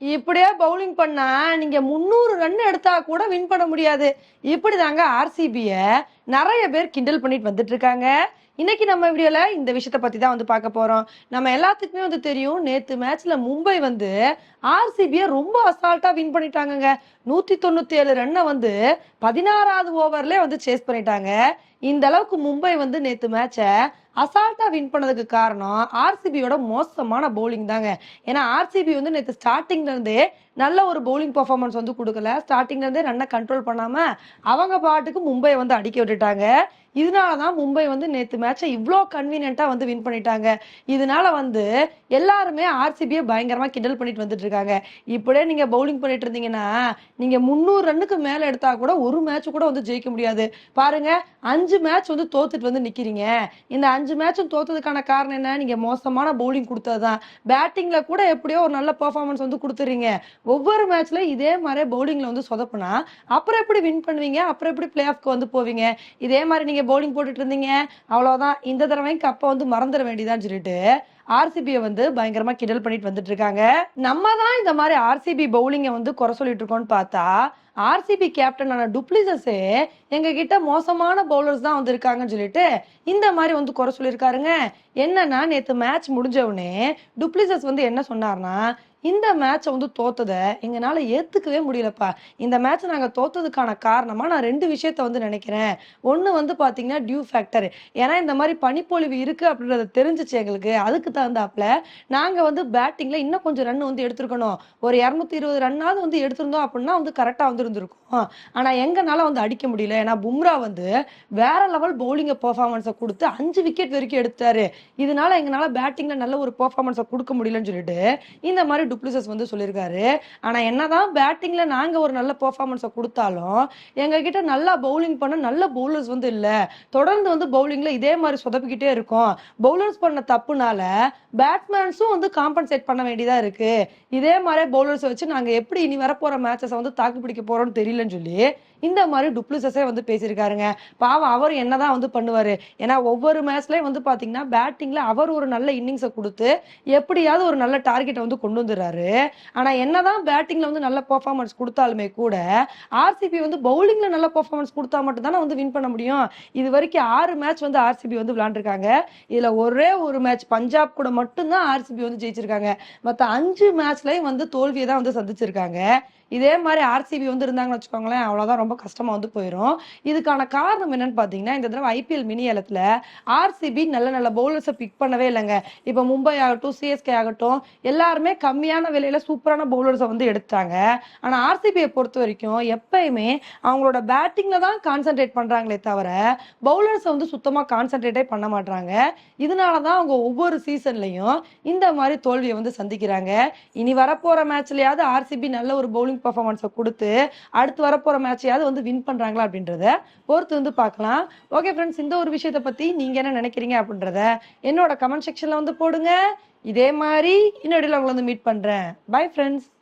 இப்படியே பவுலிங் பண்ணா நீங்க முந்நூறு ரன் எடுத்தா கூட வின் பண்ண முடியாது. இப்படிதாங்க ஆர்சிபிய நிறைய பேர் கிண்டல் பண்ணிட்டு வந்துட்டு இருக்காங்க இன்னைக்கு நம்ம வீடியோல இந்த விஷயத்த பத்தி தான் வந்து பார்க்க போறோம். நம்ம எல்லாத்துக்குமே வந்து தெரியும் நேத்து மேட்ச்ல மும்பை வந்து ஆர்சிபிய ரொம்ப அசால்ட்டா வின் பண்ணிட்டாங்கங்க. நூத்தி தொண்ணூத்தி ஏழு ரன்னை வந்து பதினாறாவது ஓவர்ல வந்து சேஸ் பண்ணிட்டாங்க. இந்த அளவுக்கு மும்பை வந்து நேத்து மேட்சை அசால்ட்டா வின் பண்ணதுக்கு காரணம் ஆர்சிபியோட மோசமான பவுலிங் தாங்க. ஏன்னா ஆர்சிபி வந்து நேற்று ஸ்டார்டிங்ல இருந்தே நல்ல ஒரு பவுலிங் பர்ஃபார்மன்ஸ் வந்து கொடுக்கல. ஸ்டார்டிங்ல இருந்தே ரன்னை கண்ட்ரோல் பண்ணாம அவங்க பாட்டுக்கு மும்பை வந்து அடிக்க சொல்லிட்டாங்க. இதனால தான் மும்பை வந்து நேற்று மேட்சை இவ்வளோ கன்வீனியண்ட்டாக வந்து வின் பண்ணிட்டாங்க. இதனால வந்து எல்லாருமே ஆர்சிபியை பயங்கரமாக கிண்டல் பண்ணிட்டு வந்துட்டு இருக்காங்க. இப்படியே நீங்கள் பவுலிங் பண்ணிட்டு இருந்தீங்கன்னா நீங்கள் முந்நூறு ரன்னுக்கு மேலே எடுத்தா கூட ஒரு மேட்ச் கூட வந்து ஜெயிக்க முடியாது. பாருங்க அஞ்சு மேட்ச் வந்து தோத்துட்டு வந்து நிற்கிறீங்க இந்த அஞ்சு மேட்சும் தோத்ததுக்கான காரணம் என்ன? நீங்கள் மோசமான பவுலிங் கொடுத்தது தான் பேட்டிங்கில் கூட எப்படியோ ஒரு நல்ல பர்ஃபார்மன்ஸ் வந்து கொடுத்துறீங்க. ஒவ்வொரு மேட்ச்ல இதே மாதிரி பவுலிங்கில் வந்து சொதப்புனா அப்புறம் எப்படி வின் பண்ணுவீங்க? அப்புறம் எப்படி பிளே ஆஃப்க்கு வந்து போவீங்க? இதே மாதிரி நீங்கள் பவுலிங் போட்டுட்டு இருந்தீங்க. அவ்வளோதான் இந்த தடவையும் கப்பை வந்து மறந்துட வேண்டியதான்னு சொல்லிட்டு. ஆர்சிபியை வந்து பயங்கரமா கிண்டல் பண்ணிட்டு வந்துட்டு இருக்காங்க. நம்ம தான் இந்த மாதிரி ஆர்சிபி பவுலிங்கை வந்து குறை சொல்லிட்டு இருக்கோம்னு பார்த்தா ஆர்சிபி கேப்டனான டுப்ளிசஸே எங்க கிட்ட மோசமான பவுலர்ஸ் தான் வந்து இருக்காங்கன்னு சொல்லிட்டு இந்த மாதிரி வந்து குறை சொல்லியிருக்காருங்க. என்னன்னா நேத்து மேட்ச் முடிஞ்சவுடனே டுப்ளிசஸ் வந்து என்ன சொன்னார்னா இந்த மேட்சை வந்து தோத்ததை எங்களால் ஏற்றுக்கவே முடியலப்பா. இந்த மேட்சை நாங்கள் தோத்ததுக்கான காரணமாக நான் ரெண்டு விஷயத்த வந்து நினைக்கிறேன். ஒன்று வந்து பார்த்தீங்கன்னா டியூ ஃபேக்டர் ஏன்னா இந்த மாதிரி பனிப்பொழிவு இருக்குது அப்படின்றத தெரிஞ்சிச்சு எங்களுக்கு. அதுக்கு தகுந்தாப்புல நாங்கள் வந்து பேட்டிங்கில் இன்னும் கொஞ்சம் ரன் வந்து எடுத்திருக்கணும். ஒரு இரநூத்தி இருபது ரன்னாவது வந்து எடுத்திருந்தோம் அப்படின்னா வந்து கரெக்டாக வந்து இருந்திருக்கும். ஆனால் எங்கனால வந்து அடிக்க முடியல. ஏன்னா பும்ரா வந்து வேற லெவல் பவுலிங்கை பெர்ஃபார்மன்ஸை கொடுத்து அஞ்சு விக்கெட் வரைக்கும் எடுத்தாரு. இதனால எங்களால் பேட்டிங்கில் நல்ல ஒரு பெர்ஃபார்மன்ஸை கொடுக்க முடியலன்னு சொல்லிட்டு இந்த மாதிரி டுப்ளிசஸ் வந்து சொல்லியிருக்காரு. ஆனா என்னதான் பேட்டிங்ல நாங்க ஒரு நல்ல பெர்ஃபார்மன்ஸை கொடுத்தாலும் எங்க கிட்ட நல்லா பவுலிங் பண்ண நல்ல பவுலர்ஸ் வந்து இல்ல. தொடர்ந்து வந்து பவுலிங்ல இதே மாதிரி சொதப்பிக்கிட்டே இருக்கும். பவுலர்ஸ் பண்ண தப்புனால பேட்ஸ்மேன்ஸும் வந்து காம்பன்சேட் பண்ண வேண்டியதா இருக்கு. இதே மாதிரி பவுலர்ஸ் வச்சு நாங்கள் எப்படி இனி வரப்போற மேட்சஸை வந்து தாக்கு பிடிக்க போறோம்னு தெரியலன்னு சொல்லி இந்த மாதிரி டுப்ளிசஸே வந்து பேசியிருக்காருங்க. பாவம் அவர் என்னதான் வந்து பண்ணுவாரு. ஏன்னா ஒவ்வொரு மேட்ச்லயும் வந்து பார்த்தீங்கன்னா பேட்டிங்ல அவர் ஒரு நல்ல இன்னிங்ஸை கொடுத்து எப்படியாவது ஒரு நல்ல டார்கெட்டை வந்து கொண்டு வந்துடுறாரு. ஆனா என்னதான் பேட்டிங்ல வந்து நல்ல பெர்ஃபார்மன்ஸ் கொடுத்தாலுமே கூட ஆர்சிபி வந்து பவுலிங்ல நல்ல பர்ஃபார்மன்ஸ் கொடுத்தா மட்டும் தானே வந்து வின் பண்ண முடியும். இது வரைக்கும் ஆறு மேட்ச் வந்து ஆர்சிபி வந்து விளாண்டுருக்காங்க இதுல ஒரே ஒரு மேட்ச் பஞ்சாப் கூட மட்டும்தான் ஆர்சிபி வந்து ஜெயிச்சிருக்காங்க. மத்த அஞ்சு மேட்ச்லயும் வந்து தோல்வியை தான் வந்து சந்திச்சிருக்காங்க. இதே மாதிரி ஆர்சிபி வந்து இருந்தாங்கன்னு வச்சுக்கோங்களேன் அவ்வளோதான் ரொம்ப கஷ்டமாக வந்து போயிடும் இதுக்கான காரணம் என்னன்னு பார்த்தீங்கன்னா இந்த தடவை ஐபிஎல் மினி ஏலத்தில் ஆர்சிபி நல்ல நல்ல பவுலர்ஸை பிக் பண்ணவே இல்லைங்க. இப்போ மும்பை ஆகட்டும் சிஎஸ்கே ஆகட்டும் எல்லாருமே கம்மியான விலையில சூப்பரான பவுலர்ஸை வந்து எடுத்தாங்க. ஆனால் ஆர்சிபியை பொறுத்த வரைக்கும் எப்பயுமே அவங்களோட பேட்டிங்கில் தான் கான்சென்ட்ரேட் பண்ணுறாங்களே தவிர பவுலர்ஸை வந்து சுத்தமாக கான்சென்ட்ரேட்டே பண்ண மாட்டாங்க இதனால தான் அவங்க ஒவ்வொரு சீசன்லையும் இந்த மாதிரி தோல்வியை வந்து சந்திக்கிறாங்க. இனி வரப்போகிற மேட்ச்லையாவது ஆர்சிபி நல்ல ஒரு பவுலிங் பர்ஃபார்மன்ஸை கொடுத்து அடுத்து வரப்போற மேட்சையாவது வந்து வின் பண்றாங்களா அப்படின்றத பொறுத்து வந்து பார்க்கலாம். ஓகே ஃப்ரெண்ட்ஸ் இந்த ஒரு விஷயத்தை பத்தி நீங்க என்ன நினைக்கிறீங்க அப்படின்றத என்னோட கமெண்ட் செக்ஷன்ல வந்து போடுங்க. இதே மாதிரி இன்னொடையில் உங்களை வந்து மீட் பண்றேன். Bye friends